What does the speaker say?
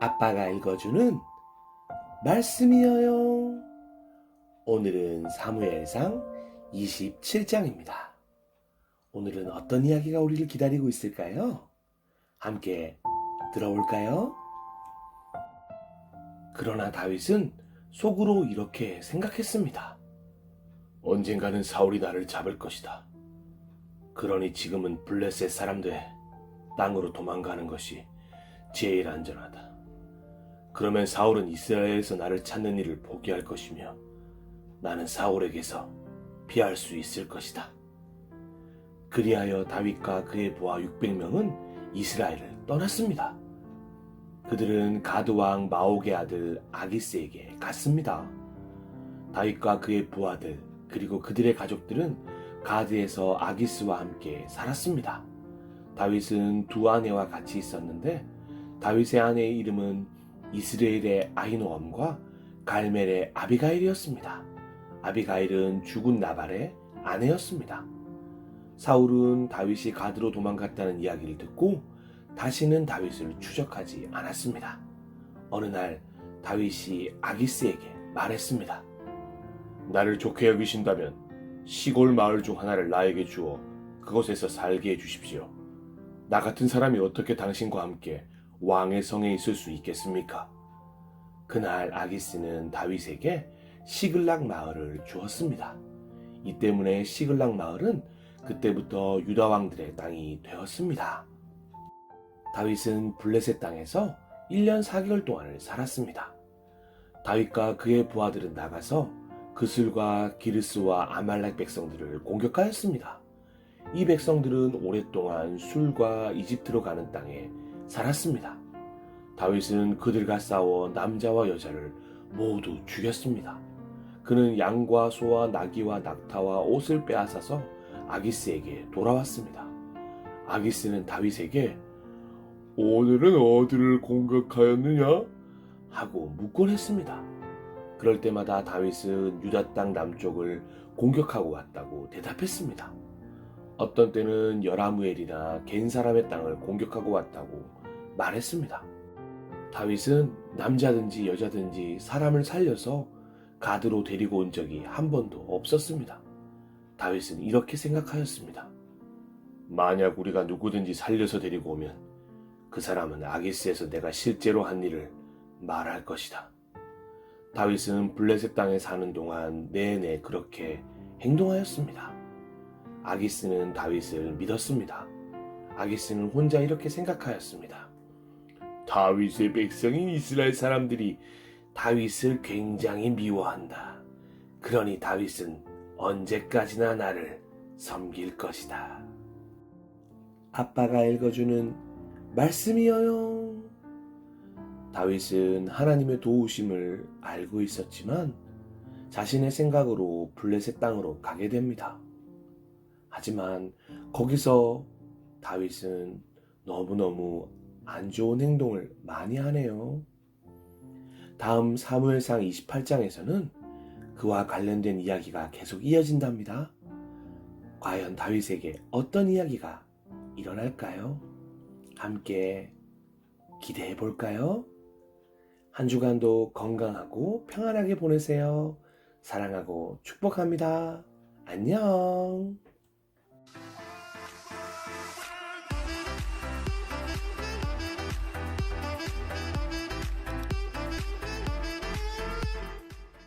아빠가 읽어주는 말씀이어요. 오늘은 사무엘상 27장입니다. 오늘은 어떤 이야기가 우리를 기다리고 있을까요? 함께 들어볼까요? 그러나 다윗은 속으로 이렇게 생각했습니다. 언젠가는 사울이 나를 잡을 것이다. 그러니 지금은 블레셋 사람들 땅으로 도망가는 것이 제일 안전하다. 그러면 사울은 이스라엘에서 나를 찾는 일을 포기할 것이며 나는 사울에게서 피할 수 있을 것이다. 그리하여 다윗과 그의 부하 600명은 이스라엘을 떠났습니다. 그들은 가드 왕 마옥의 아들 아기스에게 갔습니다. 다윗과 그의 부하들 그리고 그들의 가족들은 가드에서 아기스와 함께 살았습니다. 다윗은 두 아내와 같이 있었는데 다윗의 아내의 이름은 이스라엘의 아히노엄과 갈멜의 아비가일이었습니다. 아비가일은 죽은 나발의 아내였습니다. 사울은 다윗이 가드로 도망갔다는 이야기를 듣고 다시는 다윗을 추적하지 않았습니다. 어느 날 다윗이 아기스에게 말했습니다. 나를 좋게 여기신다면 시골 마을 중 하나를 나에게 주어 그곳에서 살게 해 주십시오. 나 같은 사람이 어떻게 당신과 함께 왕의 성에 있을 수 있겠습니까? 그날 아기스는 다윗에게 시글락 마을을 주었습니다. 이 때문에 시글락 마을은 그때부터 유다 왕들의 땅이 되었습니다. 다윗은 블레셋 땅에서 1년 4개월 동안을 살았습니다. 다윗과 그의 부하들은 나가서 그술과 기르스와 아말렉 백성들을 공격하였습니다. 이 백성들은 오랫동안 술과 이집트로 가는 땅에 살았습니다. 다윗은 그들과 싸워 남자와 여자를 모두 죽였습니다. 그는 양과 소와 나귀와 낙타와 옷을 빼앗아서 아기스에게 돌아왔습니다. 아기스는 다윗에게 오늘은 어디를 공격하였느냐? 하고 묻곤 했습니다. 그럴 때마다 다윗은 유다 땅 남쪽을 공격하고 왔다고 대답했습니다. 어떤 때는 여라무엘이나 겐 사람의 땅을 공격하고 왔다고 말했습니다. 다윗은 남자든지 여자든지 사람을 살려서 가드로 데리고 온 적이 한 번도 없었습니다. 다윗은 이렇게 생각하였습니다. 만약 우리가 누구든지 살려서 데리고 오면 그 사람은 아기스에서 내가 실제로 한 일을 말할 것이다. 다윗은 블레셋 땅에 사는 동안 내내 그렇게 행동하였습니다. 아기스는 다윗을 믿었습니다. 아기스는 혼자 이렇게 생각하였습니다. 다윗의 백성인 이스라엘 사람들이 다윗을 굉장히 미워한다. 그러니 다윗은 언제까지나 나를 섬길 것이다. 아빠가 읽어주는 말씀이어요. 다윗은 하나님의 도우심을 알고 있었지만 자신의 생각으로 블레셋 땅으로 가게 됩니다. 하지만 거기서 다윗은 너무너무 안 좋은 행동을 많이 하네요. 다음 사무엘상 28장에서는 그와 관련된 이야기가 계속 이어진답니다. 과연 다윗에게 어떤 이야기가 일어날까요? 함께 기대해 볼까요? 한 주간도 건강하고 평안하게 보내세요. 사랑하고 축복합니다. 안녕.